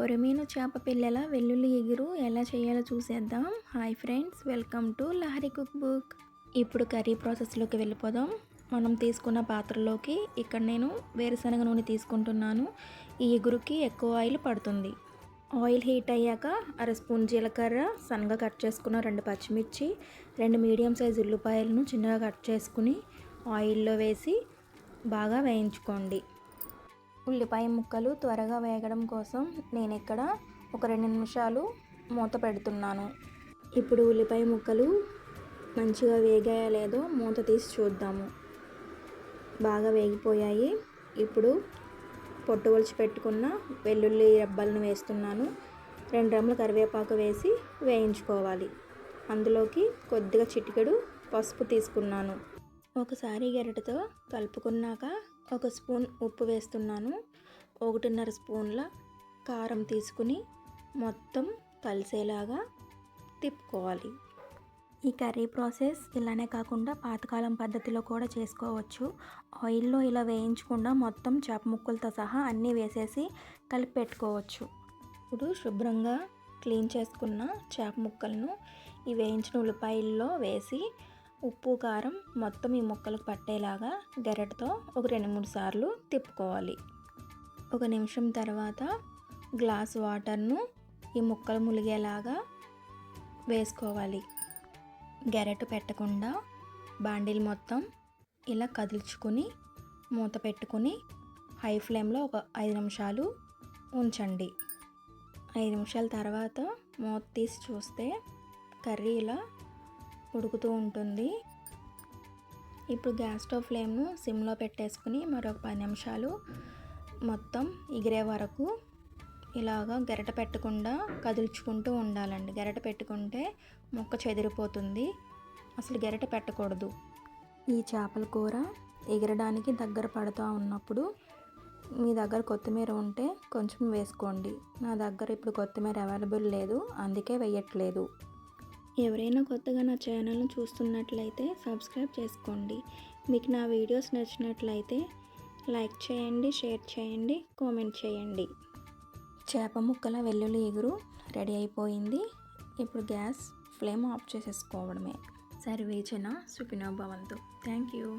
కొరమీను చేప పిల్లల వెల్లుల్లి ఎగురు ఎలా చేయాలో చూసేద్దాం. Hi friends welcome to Lahari cook book. ఇప్పుడు కర్రీ ప్రాసెస్లోకి వెళ్ళిపోదాం. మనం తీసుకున్న పాత్రలోకి ఇక్కడ నేను వేరుశనగ నూనె తీసుకుంటున్నాను. ఈ ఎగురుకి ఎక్కువ ఆయిల్ పడుతుంది. ఆయిల్ హీట్ అయ్యాక అర స్పూన్ జీలకర్ర సన్నగా కట్ చేసుకున్న రెండు పచ్చిమిర్చి రెండు మీడియం సైజ్ ఉల్లిపాయలను చిన్నగా కట్ చేసుకుని ఆయిల్లో వేసి బాగా వేయించుకోండి. ఉల్లిపాయ ముక్కలు త్వరగా వేగడం కోసం నేను ఇక్కడ ఒక రెండు నిమిషాలు మూత పెడుతున్నాను. ఇప్పుడు ఉల్లిపాయ ముక్కలు మంచిగా వేగాయా లేదో మూత తీసి చూద్దాము. బాగా వేగిపోయాయి. ఇప్పుడు పొట్టు ఒలిచి పెట్టుకున్న వెల్లుల్లి రెబ్బలను వేస్తున్నాను. రెండు రెమ్మల కరివేపాకు వేసి వేయించుకోవాలి. అందులోకి కొద్దిగా చిటికెడు పసుపు తీసుకున్నాను. ఒకసారి గరిటతో కలుపుకున్నాక ఒక స్పూన్ ఉప్పు వేస్తున్నాను. ఒకటిన్నర స్పూన్ల కారం తీసుకుని మొత్తం కలిసేలాగా తిప్పుకోవాలి. ఈ కర్రీ ప్రాసెస్ ఇలానే కాకుండా పాతకాలం పద్ధతిలో కూడా చేసుకోవచ్చు. ఆయిల్లో ఇలా వేయించకుండా మొత్తం చేప ముక్కలతో సహా అన్నీ వేసేసి కలిపి పెట్టుకోవచ్చు. ఇప్పుడు శుభ్రంగా క్లీన్ చేసుకున్న చేప ముక్కలను ఈ వేయించిన ఉల్లిపాయల్లో వేసి ఉప్పు కారం మొత్తం ఈ ముక్కలకు పట్టేలాగా గెరటితో ఒక రెండు మూడు సార్లు తిప్పుకోవాలి. ఒక నిమిషం తర్వాత గ్లాస్ వాటర్ను ఈ ముక్కలు ములిగేలాగా వేసుకోవాలి. గెరటు పెట్టకుండా బాండీలు మొత్తం ఇలా కదిల్చుకొని మూత పెట్టుకుని హై ఫ్లేమ్లో ఒక ఐదు నిమిషాలు ఉంచండి. ఐదు నిమిషాల తర్వాత మూత తీసి చూస్తే కర్రీ ఇలా ఉడుకుతూ ఉంటుంది. ఇప్పుడు గ్యాస్ స్టవ్ ఫ్లేమ్ను సిమ్లో పెట్టేసుకుని మరొక పది నిమిషాలు మొత్తం ఎగిరే వరకు ఇలాగా గెరట పెట్టకుండా కదుల్చుకుంటూ ఉండాలండి. గెరట పెట్టుకుంటే మొక్క చెదిరిపోతుంది. అసలు గెరట పెట్టకూడదు. ఈ చేపల కూర ఎగరడానికి దగ్గర పడుతూ ఉన్నప్పుడు మీ దగ్గర కొత్తిమీర ఉంటే కొంచెం వేసుకోండి. నా దగ్గర ఇప్పుడు కొత్తిమీర అవైలబుల్ లేదు అందుకే వేయట్లేదు. ఎవరైనా కొత్తగా నా ఛానల్ను చూస్తున్నట్లయితే సబ్స్క్రైబ్ చేసుకోండి. మీకు నా వీడియోస్ నచ్చినట్లయితే లైక్ చేయండి షేర్ చేయండి కామెంట్ చేయండి. చేప ముక్కల వెల్లుల్లి ఎగురు రెడీ అయిపోయింది. ఇప్పుడు గ్యాస్ ఫ్లేమ్ ఆఫ్ చేసేసుకోవడమే. సర్వేచన సుఖినో భవంతు థ్యాంక్ యూ.